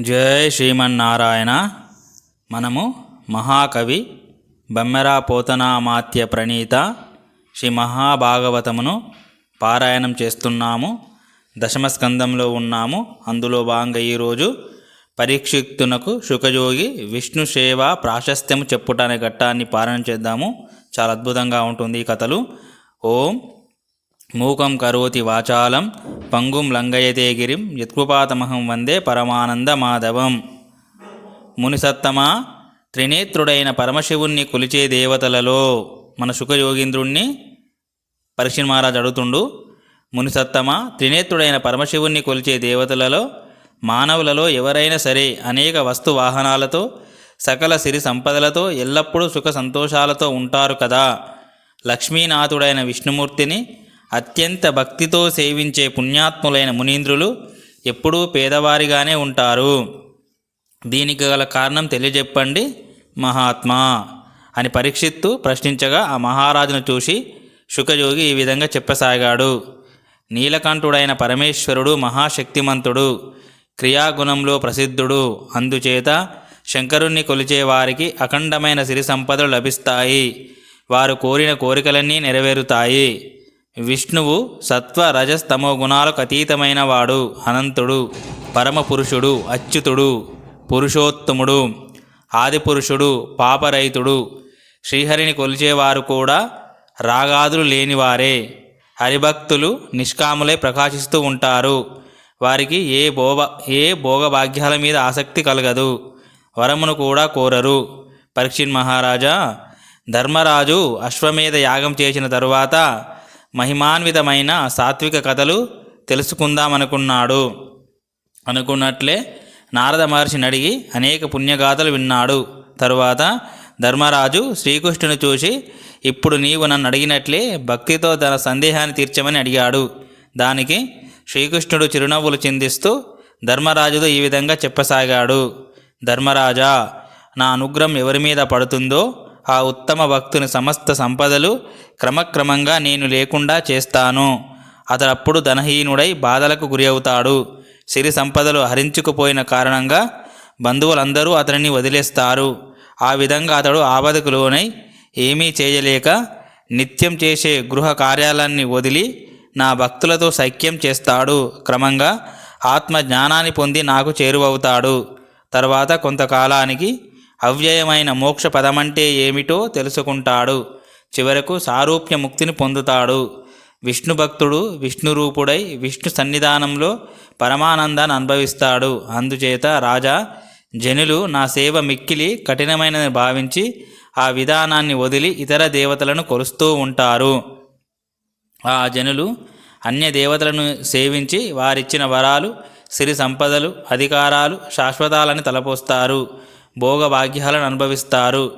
జై శ్రీమన్నారాయణ. మనము మహాకవి బమ్మెరా పోతనామాత్య ప్రణీత శ్రీ మహాభాగవతమును పారాయణం చేస్తున్నాము. దశమస్కందంలో ఉన్నాము. అందులో భాగంగా ఈరోజు పరీక్షిక్తునకు శుకయోగి విష్ణు సేవ ప్రాశస్త్యము చెప్పుట అనే ఘట్టాన్ని పారాయణం చేద్దాము. చాలా అద్భుతంగా ఉంటుంది ఈ కథలు. ఓం మూకం కరోతి వాచాలం పంగుం లంగయతే గిరిం యత్కృపాతమహం వందే పరమానంద మాధవం మునిసత్తమా త్రినేత్రుడైన పరమశివుణ్ణి కొలిచే దేవతలలో మన శుకయోగీంద్రుణ్ణి పరీక్ష మహారాజు అడుగుతుండు మునిసత్తమా త్రినేత్రుడైన పరమశివుణ్ణి కొలిచే దేవతలలో మానవులలో ఎవరైనా సరే అనేక వస్తు వాహనాలతో సకల సిరి సంపదలతో ఎల్లప్పుడూ సుఖ సంతోషాలతో ఉంటారు కదా. లక్ష్మీనాథుడైన విష్ణుమూర్తిని అత్యంత భక్తితో సేవించే పుణ్యాత్ములైన మునీంద్రులు ఎప్పుడూ పేదవారిగానే ఉంటారు. దీనికి గల కారణం తెలియజెప్పండి మహాత్మా అని పరీక్షిత్తు ప్రశ్నించగా ఆ మహారాజును చూసి శుకయోగి ఈ విధంగా చెప్పసాగాడు. నీలకంఠుడైన పరమేశ్వరుడు మహాశక్తిమంతుడు క్రియాగుణంలో ప్రసిద్ధుడు. అందుచేత శంకరుణ్ణి కొలిచే వారికి అఖండమైన సిరి సంపదలు లభిస్తాయి. వారు కోరిన కోరికలన్నీ నెరవేరుతాయి. విష్ణువు సత్వ రజస్తమో గుణాలకు అతీతమైన వాడు అనంతుడు పరమపురుషుడు అచ్యుతుడు పురుషోత్తముడు ఆదిపురుషుడు పాపరహితుడు శ్రీహరిని కొలిచేవారు కూడా రాగాదులు లేనివారే. హరిభక్తులు నిష్కాములై ప్రకాశిస్తూ ఉంటారు. వారికి ఏ భోగ ఏ భోగభాగ్యాల మీద ఆసక్తి కలగదు. వరమును కూడా కోరరు. పరీక్షిన్ మహారాజా ధర్మరాజు అశ్వమేధ యాగం చేసిన తరువాత మహిమాన్వితమైన సాత్విక కథలు తెలుసుకుందామనుకున్నాడు. అనుకున్నట్లే నారద మహర్షిని అడిగి అనేక పుణ్యగాథలు విన్నాడు. తరువాత ధర్మరాజు శ్రీకృష్ణుని చూసి ఇప్పుడు నీవు నన్ను అడిగినట్లే భక్తితో తన సందేహాన్ని తీర్చమని అడిగాడు. దానికి శ్రీకృష్ణుడు చిరునవ్వులు చిందిస్తూ ధర్మరాజుతో ఈ విధంగా చెప్పసాగాడు. ధర్మరాజా నా అనుగ్రహం ఎవరి మీద పడుతుందో ఆ ఉత్తమ భక్తుని సమస్త సంపదలు క్రమక్రమంగా నేను లేకుండా చేస్తాను. అతడప్పుడు ధనహీనుడై బాధలకు గురి అవుతాడు సిరి సంపదలు హరించుకుపోయిన కారణంగా బంధువులందరూ అతనిని వదిలేస్తారు. ఆ విధంగా అతడు ఆపదకు లోనై ఏమీ చేయలేక నిత్యం చేసే గృహ కార్యాలన్నీ వదిలి నా భక్తులతో సఖ్యం చేస్తాడు. క్రమంగా ఆత్మ జ్ఞానాన్ని పొంది నాకు చేరువవుతాడు. తర్వాత కొంతకాలానికి అవ్యయమైన మోక్ష పదమంటే ఏమిటో తెలుసుకుంటాడు. చివరకు సారూప్య ముక్తిని పొందుతాడు. విష్ణు భక్తుడు విష్ణు రూపుడై విష్ణు సన్నిధానంలో పరమానందాన్ని అనుభవిస్తాడు. అందుచేత రాజా జనులు నా సేవ మిక్కిలి కఠినమైనదని భావించి ఆ విధానాన్ని వదిలి ఇతర దేవతలను కొలుస్తూ ఉంటారు. ఆ జనులు అన్య దేవతలను సేవించి వారిచ్చిన వరాలు సిరి సంపదలు అధికారాలు శాశ్వతాలని తలపోస్తారు. భోగభాగ్యాలను అనుభవిస్తారు.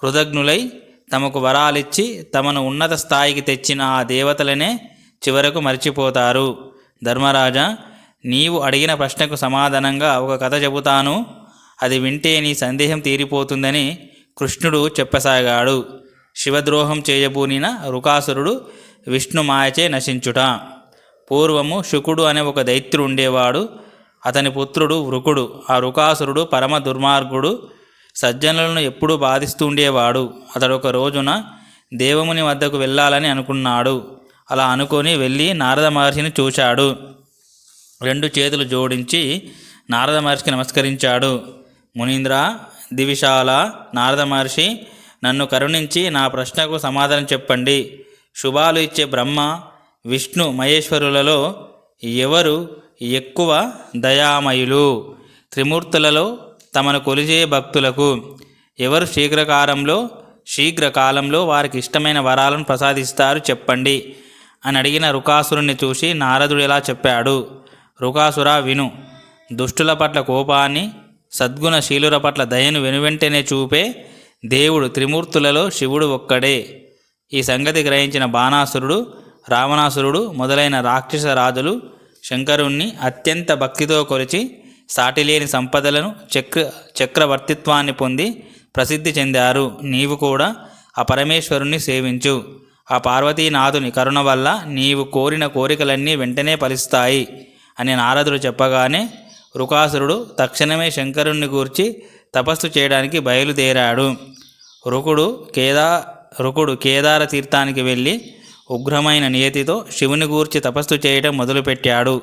కృతజ్ఞులై తమకు వరాలిచ్చి తమను ఉన్నత స్థాయికి తెచ్చిన ఆ దేవతలనే చివరకు మర్చిపోతారు. ధర్మరాజా నీవు అడిగిన ప్రశ్నకు సమాధానంగా ఒక కథ చెబుతాను. అది వింటే నీ సందేహం తీరిపోతుందని కృష్ణుడు చెప్పసాగాడు. శివద్రోహం చేయబూనిన రుకాసురుడు విష్ణు మాయచే నశించుట. పూర్వము శుకుడు అనే ఒక దైత్యుడు ఉండేవాడు. అతని పుత్రుడు వృకుడు ఆ వృకాసురుడు పరమ దుర్మార్గుడు సజ్జనులను ఎప్పుడూ బాధిస్తూ ఉండేవాడు. అతడు ఒక రోజున దేవముని వద్దకు వెళ్ళాలని అనుకున్నాడు. అలా అనుకొని వెళ్ళి నారద మహర్షిని చూశాడు రెండు చేతులు జోడించి నారద మహర్షికి నమస్కరించాడు. మునీంద్ర దివిశాల నారద మహర్షి నన్ను కరుణించి నా ప్రశ్నకు సమాధానం చెప్పండి. శుభాలు ఇచ్చే బ్రహ్మ విష్ణు మహేశ్వరులలో ఎవరు ఎక్కువ దయామయులు? త్రిమూర్తులలో తమను కొలిచే భక్తులకు ఎవరు శీఘ్రకాలంలో శీఘ్రకాలంలో వారికి ఇష్టమైన వరాలను ప్రసాదిస్తారు చెప్పండి? అని అడిగిన రుకాసురుణ్ణి చూసి నారదుడు ఇలా చెప్పాడు. రుకాసుర విను. దుష్టుల పట్ల కోపాన్ని సద్గుణశీలుల పట్ల దయను వెనువెంటనే చూపే దేవుడు త్రిమూర్తులలో శివుడు ఒక్కడే. ఈ సంగతి గ్రహించిన బాణాసురుడు రావణాసురుడు మొదలైన రాక్షస రాజులు శంకరుణ్ణి అత్యంత భక్తితో కొలిచి సాటిలేని సంపదలను చక్ర చక్రవర్తిత్వాన్ని పొంది ప్రసిద్ధి చెందారు. నీవు కూడా ఆ పరమేశ్వరుణ్ణి సేవించు. ఆ పార్వతీనాథుని కరుణ వల్ల నీవు కోరిన కోరికలన్నీ వెంటనే ఫలిస్తాయి అని నారదుడు చెప్పగానే రుకాసురుడు తక్షణమే శంకరుణ్ణి గూర్చి తపస్సు చేయడానికి బయలుదేరాడు. రుకుడు కేదా రుకుడు కేదార తీర్థానికి వెళ్ళి ఉగ్రమైన నియతితో శివుని గూర్చి తపస్సు చేయడం మొదలుపెట్టాడు.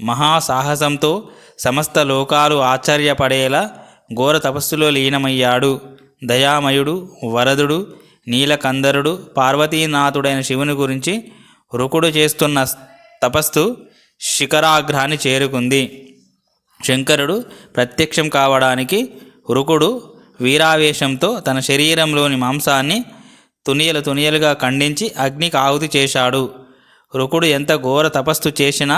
మహాసాహసంతో సమస్త లోకాలు ఆశ్చర్యపడేలా ఘోర తపస్సులో లీనమయ్యాడు. దయామయుడు వరదుడు నీలకందరుడు పార్వతీనాథుడైన శివుని గురించి రుకుడు చేస్తున్న తపస్సు శిఖరాగ్రాన్ని చేరుకుంది. శంకరుడు ప్రత్యక్షం కావడానికి రుకుడు వీరావేశంతో తన శరీరంలోని మాంసాన్ని తునియలు తునియలుగా ఖండించి అగ్నికి ఆహుతి చేశాడు. రుకుడు ఎంత ఘోర తపస్సు చేసినా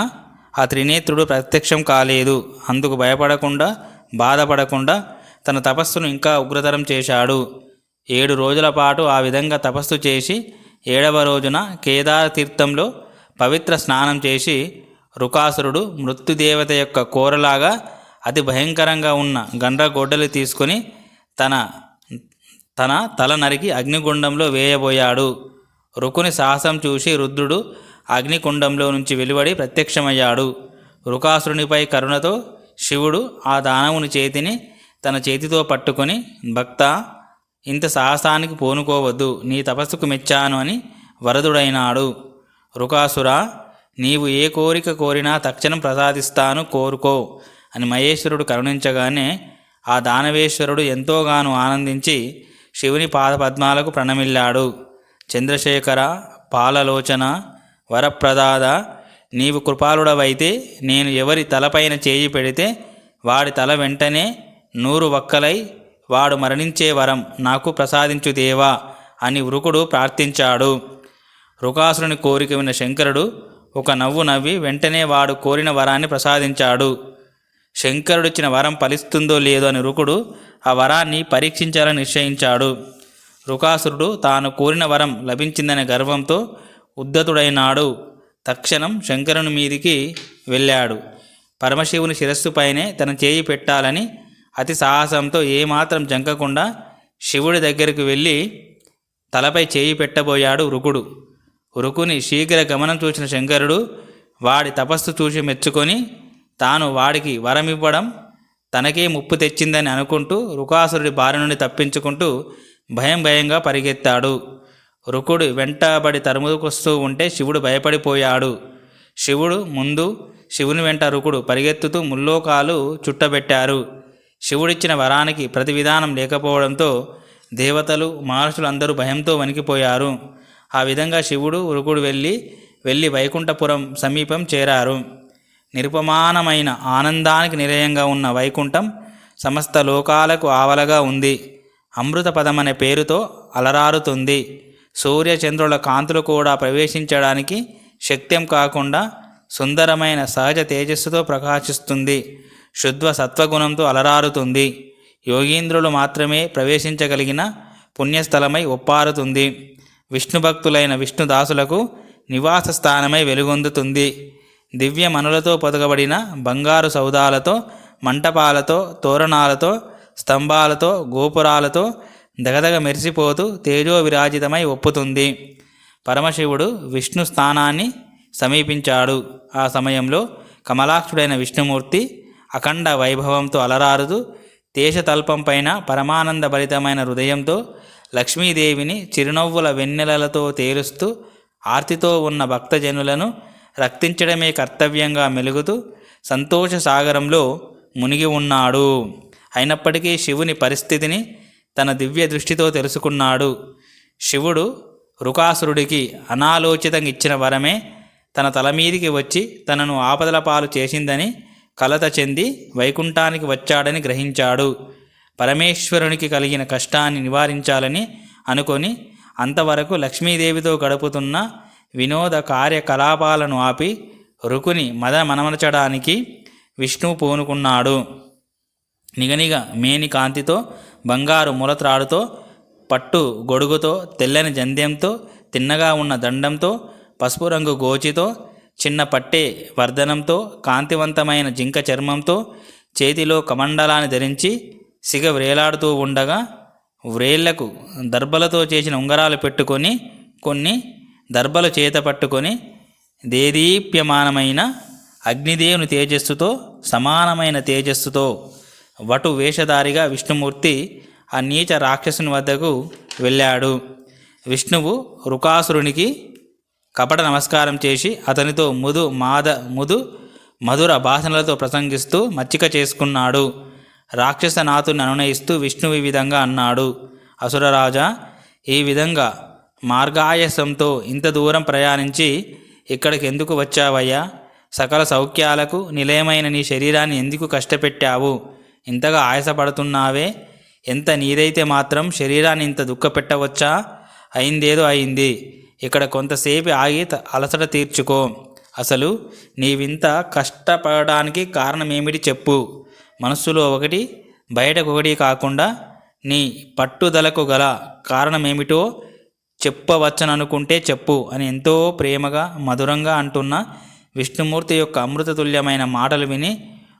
ఆ త్రినేత్రుడు ప్రత్యక్షం కాలేదు. అందుకు భయపడకుండా బాధపడకుండా తన తపస్సును ఇంకా ఉగ్రతరం చేశాడు. ఏడు రోజుల పాటు ఆ విధంగా తపస్సు చేసి ఏడవ రోజున కేదార తీర్థంలో పవిత్ర స్నానం చేసి రుకాసురుడు మృత్యుదేవత యొక్క కోరలాగా అతి భయంకరంగా ఉన్న గండ్రగొడ్డలు తీసుకొని తన తన తల నరికి అగ్నిగుండంలో వేయబోయాడు. రుకుని సాహసం చూసి రుద్రుడు అగ్నికుండంలో నుంచి వెలువడి ప్రత్యక్షమయ్యాడు. రుకాసురునిపై కరుణతో శివుడు ఆ దానవుని చేతిని తన చేతితో పట్టుకొని భక్త ఇంత సాహసానికి పోనుకోవద్దు నీ తపస్సుకు మెచ్చాను అని వరదుడైనాడు. రుకాసుర నీవు ఏ కోరిక కోరినా తక్షణం ప్రసాదిస్తాను కోరుకో అని మహేశ్వరుడు కరుణించగానే ఆ దానవేశ్వరుడు ఎంతోగాను ఆనందించి శివుని పాదపద్మాలకు ప్రణమిల్లాడు. చంద్రశేఖర పాలలోచన వరప్రదాద నీవు కృపాలుడవైతే నేను ఎవరి తలపైన చేయి పెడితే వాడి తల వెంటనే నూరు వక్కలై వాడు మరణించే వరం నాకు ప్రసాదించు దేవా అని వృకుడు ప్రార్థించాడు. రుకాసురుని కోరిక విన్న శంకరుడు ఒక నవ్వు నవ్వి వెంటనే వాడు కోరిన వరాన్ని ప్రసాదించాడు. శంకరుడిచ్చిన వరం ఫలిస్తుందో లేదో అని రుకుడు ఆ వరాన్ని పరీక్షించాలని నిశ్చయించాడు. రుకాసురుడు తాను కోరిన వరం లభించిందనే గర్వంతో ఉద్ధతుడైనాడు. తక్షణం శంకరుని మీదికి వెళ్ళాడు. పరమశివుని శిరస్సుపైనే తన చేయి పెట్టాలని అతి సాహసంతో ఏమాత్రం జంకకుండా శివుడి దగ్గరికి వెళ్ళి తలపై చేయి పెట్టబోయాడు రుకుడు. రుకుని శీఘ్ర గమనం చూసిన శంకరుడు వాడి తపస్సు చూసి మెచ్చుకొని తాను వాడికి వరమివ్వడం తనకే ముప్పు తెచ్చిందని అనుకుంటూ రుకాసురుడి బారి నుండి తప్పించుకుంటూ భయం భయంగా పరిగెత్తాడు. రుకుడు వెంటబడి తరుముకొస్తూ ఉంటే శివుడు భయపడిపోయాడు. శివుడు ముందు శివుని వెంట రుకుడు పరిగెత్తుతూ ముల్లోకాలు చుట్టబెట్టారు. శివుడిచ్చిన వరానికి ప్రతి విధానం లేకపోవడంతో దేవతలు మహర్షులు అందరూ భయంతో వణికిపోయారు. ఆ విధంగా శివుడు రుకుడు వెళ్ళి వెళ్ళి వైకుంఠపురం సమీపం చేరారు. నిరుపమానమైన ఆనందానికి నిలయంగా ఉన్న వైకుంఠం సమస్త లోకాలకు ఆవలగా ఉంది. అమృతపదం అనే పేరుతో అలరారుతుంది. సూర్యచంద్రుల కాంతులు కూడా ప్రవేశించడానికి శక్త్యం కాకుండా సుందరమైన సహజ తేజస్సుతో ప్రకాశిస్తుంది. శుద్ధ సత్వగుణంతో అలరారుతుంది. యోగీంద్రులు మాత్రమే ప్రవేశించగలిగిన పుణ్యస్థలమై ఒప్పారుతుంది. విష్ణు భక్తులైన విష్ణుదాసులకు నివాస స్థానమై వెలుగొందుతుంది. దివ్య మనులతో పొదగబడిన బంగారు సౌదాలతో మంటపాలతో తోరణాలతో స్తంభాలతో గోపురాలతో దగదగ మెరిసిపోతూ తేజో విరాజితమై ఒప్పుతుంది. పరమశివుడు విష్ణు స్థానాన్ని సమీపించాడు. ఆ సమయంలో కమలాక్షుడైన విష్ణుమూర్తి అఖండ వైభవంతో అలరారుతూ దేశతల్పం పైన పరమానంద భరితమైన హృదయంతో లక్ష్మీదేవిని చిరునవ్వుల వెన్నెలలతో తేలుస్తూ ఆర్తితో ఉన్న భక్తజనులను రక్తించడమే కర్తవ్యంగా మెలుగుతూ సంతోష సాగరంలో మునిగి ఉన్నాడు. అయినప్పటికీ శివుని పరిస్థితిని తన దివ్య దృష్టితో తెలుసుకున్నాడు. శివుడు రుకాసురుడికి అనాలోచితంగా ఇచ్చిన వరమే తన తల మీదికి వచ్చి తనను ఆపదల పాలు చేసిందని కలత చెంది వైకుంఠానికి వచ్చాడని గ్రహించాడు. పరమేశ్వరునికి కలిగిన కష్టాన్ని నివారించాలని అనుకొని అంతవరకు లక్ష్మీదేవితో గడుపుతున్న వినోద కార్యకలాపాలను ఆపి రుకుని మద మనమనచడానికి విష్ణు పూనుకున్నాడు. నిగనిగ మేని కాంతితో బంగారు ములత్రాడుతో పట్టు గొడుగుతో తెల్లని జంధ్యంతో తిన్నగా ఉన్న దండంతో పసుపు రంగు గోచితో చిన్న పట్టే వర్ధనంతో కాంతివంతమైన జింక చర్మంతో చేతిలో కమండలాన్ని ధరించి సిగ వ్రేలాడుతూ ఉండగా వ్రేళ్ళకు దర్భలతో చేసిన ఉంగరాలు పెట్టుకొని కొన్ని దర్బలు చేత పట్టుకొని దేదీప్యమానమైన అగ్నిదేవుని తేజస్సుతో సమానమైన తేజస్సుతో వటు వేషధారిగా విష్ణుమూర్తి ఆ నీచ రాక్షసుని వద్దకు వెళ్ళాడు. విష్ణువు రుకాసురునికి కపట నమస్కారం చేసి అతనితో ముదు మాద ముదు మధుర భాషణలతో ప్రసంగిస్తూ మచ్చిక చేసుకున్నాడు. రాక్షసనాథుని అనునయిస్తూ విష్ణువు ఈ విధంగా అన్నాడు. అసురరాజా ఈ విధంగా మార్గాయసంతో ఇంత దూరం ప్రయాణించి ఇక్కడికి ఎందుకు వచ్చావయ్యా? సకల సౌఖ్యాలకు నిలయమైన నీ శరీరాన్ని ఎందుకు కష్టపెట్టావు? ఇంతగా ఆయాసపడుతున్నావే? ఎంత నీదైతే మాత్రం శరీరాన్ని ఇంత దుఃఖపెట్టవచ్చా? అయిందేదో అయింది. ఇక్కడ కొంతసేపు ఆగి అలసట తీర్చుకో. అసలు నీవింత కష్టపడడానికి కారణమేమిటి చెప్పు. మనస్సులో ఒకటి బయటకు ఒకటి కాకుండా నీ పట్టుదలకు గల కారణమేమిటో చెప్పవచ్చననుకుంటే చెప్పు అని ఎంతో ప్రేమగా మధురంగా అంటున్న విష్ణుమూర్తి యొక్క అమృతతుల్యమైన మాటలు విని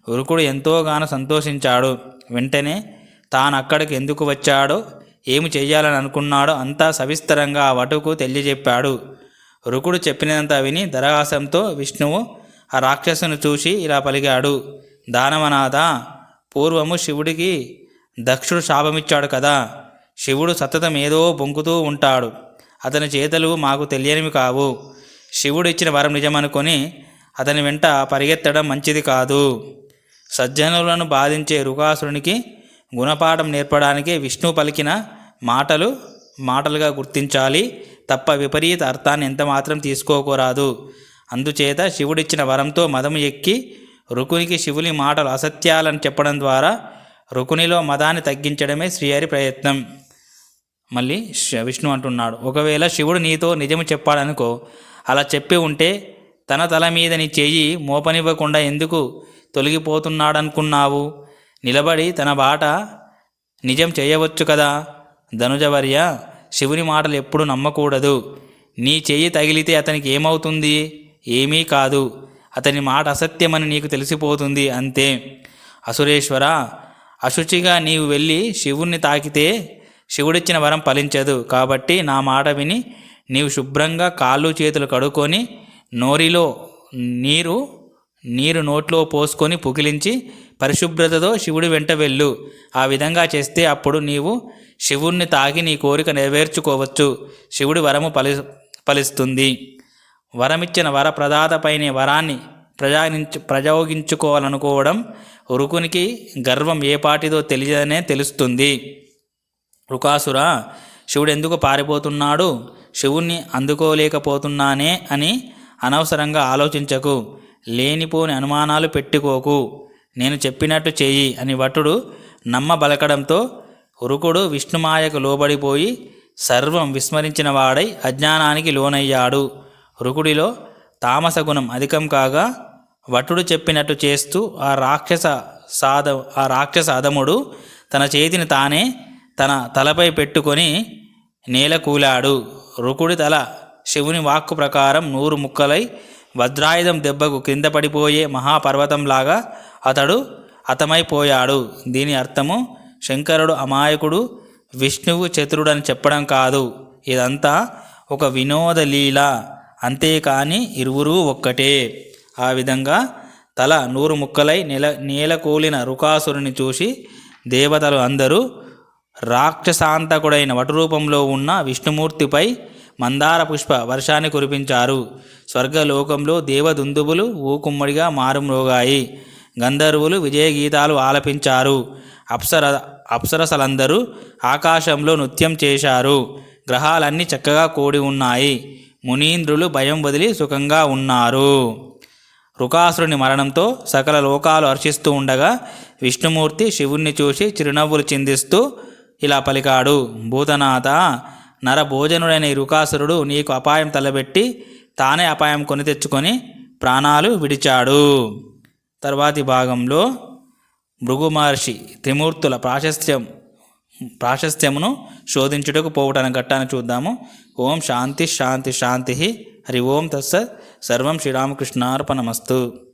ఉరుకుడు ఎంతోగానో సంతోషించాడు. వెంటనే తాను అక్కడికి ఎందుకు వచ్చాడో ఏమి చేయాలని అనుకున్నాడో అంతా సవిస్తరంగా ఆ వటుకు తెలియజెప్పాడు. రుకుడు చెప్పినంత విని దరహాసంతో విష్ణువు ఆ రాక్షసును చూసి ఇలా పలిగాడు దానవనాథ పూర్వము శివుడికి దక్షుడు శాపమిచ్చాడు కదా శివుడు సతతం ఏదో బొంకుతూ ఉంటాడు. అతని చేతలు మాకు తెలియనివి కావు. శివుడు ఇచ్చిన వరం నిజమనుకొని అతని వెంట పరిగెత్తడం మంచిది కాదు. సజ్జనులను బాధించే రుకాసురునికి గుణపాఠం నేర్పడానికి విష్ణు పలికిన మాటలు మాటలుగా గుర్తించాలి తప్ప విపరీత అర్థాన్ని ఎంతమాత్రం తీసుకోకూరాదు. అందుచేత శివుడిచ్చిన వరంతో మదము ఎక్కి రుకునికి శివుని మాటలు అసత్యాలని చెప్పడం ద్వారా రుకునిలో మదాన్ని తగ్గించడమే శ్రీహరి ప్రయత్నం. మళ్ళీ విష్ణు అంటున్నాడు ఒకవేళ శివుడు నీతో నిజము చెప్పాడనుకో అలా చెప్పి ఉంటే తన తల మీద నీ చెయ్యి మోపనివ్వకుండా ఎందుకు తొలగిపోతున్నాడనుకున్నావు? నిలబడి తన బాట నిజం చేయవచ్చు కదా? ధనుజవర్య శివుని మాటలు ఎప్పుడు నమ్మకూడదు. నీ చెయ్యి తగిలితే అతనికి ఏమవుతుంది? ఏమీ కాదు. అతని మాట అసత్యమని నీకు తెలిసిపోతుంది అంతే. అసురేశ్వర అశుచిగా నీవు వెళ్ళి శివుణ్ణి తాకితే శివుడిచ్చిన వరం ఫలించదు. కాబట్టి నా మాట విని నీవు శుభ్రంగా కాళ్ళు చేతులు కడుక్కొని నోరిలో నీరు నీరు నోట్లో పోసుకొని పుకిలించి పరిశుభ్రతతో శివుడి వెంట వెళ్ళు. ఆ విధంగా చేస్తే అప్పుడు నీవు శివుణ్ణి తాగి నీ కోరిక నెరవేర్చుకోవచ్చు. శివుడి వరము ఫలి ఫలిస్తుంది. వరమిచ్చిన వర ప్రదాతపైనే వరాన్ని ప్రజాగించు ప్రయోగించుకోవాలనుకోవడం ఉరుకునికి గర్వం ఏ పాటిదో తెలియదనే తెలుస్తుంది. రుకాసుర శివుడు ఎందుకు పారిపోతున్నాడు? శివుణ్ణి అందుకోలేకపోతున్నానే అని అనవసరంగా ఆలోచించకు. లేనిపోని అనుమానాలు పెట్టుకోకు. నేను చెప్పినట్టు చెయ్యి అని వటుడు నమ్మబలకడంతో ఉరుకుడు విష్ణుమాయకు లోబడిపోయి సర్వం విస్మరించిన వాడై అజ్ఞానానికి లోనయ్యాడు. రుకుడిలో తామస గుణం అధికం కాగా వటుడు చెప్పినట్టు చేస్తూ ఆ రాక్షస సాధ ఆ రాక్షస అధముడు తన చేతిని తానే తన తలపై పెట్టుకొని నేల కూలాడు రుకుడి తల శివుని వాక్కు ప్రకారం నూరు ముక్కలై వజ్రాయుధం దెబ్బకు కింద పడిపోయే మహాపర్వతంలాగా అతడు హతమైపోయాడు. దీని అర్థము శంకరుడు అమాయకుడు విష్ణువు చతురుడని చెప్పడం కాదు. ఇదంతా ఒక వినోద లీల. అంతేకాని ఇరువురు ఒక్కటే. ఆ విధంగా తల నూరు ముక్కలై నెల నేలకూలిన రుకాసురుని చూసి దేవతలు అందరూ రాక్షసాంతకుడైన వటురూపంలో ఉన్న విష్ణుమూర్తిపై మందార పుష్ప వర్షాన్ని కురిపించారు. స్వర్గలోకంలో దేవదుందుబులు ఊకుమ్మడిగా మారుమ్రోగాయి గంధర్వులు విజయ గీతాలు ఆలపించారు. అప్సర అప్సరసలందరూ ఆకాశంలో నృత్యం చేశారు. గ్రహాలన్నీ చక్కగా కూడి ఉన్నాయి. మునీంద్రులు భయం వదిలి సుఖంగా ఉన్నారు. రుకాసురుని మరణంతో సకల లోకాలు హర్షిస్తూ ఉండగా విష్ణుమూర్తి శివుణ్ణి చూసి చిరునవ్వులు చిందిస్తూ ఇలా పలికాడు భూతనాథ నరభోజనుడైన ఈ రుకాసురుడు నీకు అపాయం తలబెట్టి తానే అపాయం కొని తెచ్చుకొని ప్రాణాలు విడిచాడు. తర్వాతి భాగంలో భృగు మహర్షి త్రిమూర్తుల ప్రాశస్త్యం ప్రాశస్త్యమును శోధించుటకు పోవుటన ఘట్టాన్ని చూద్దాము. ఓం శాంతి శాంతి శాంతి. హరి ఓం తస్సత్ సర్వం శ్రీరామకృష్ణార్పణమస్తు.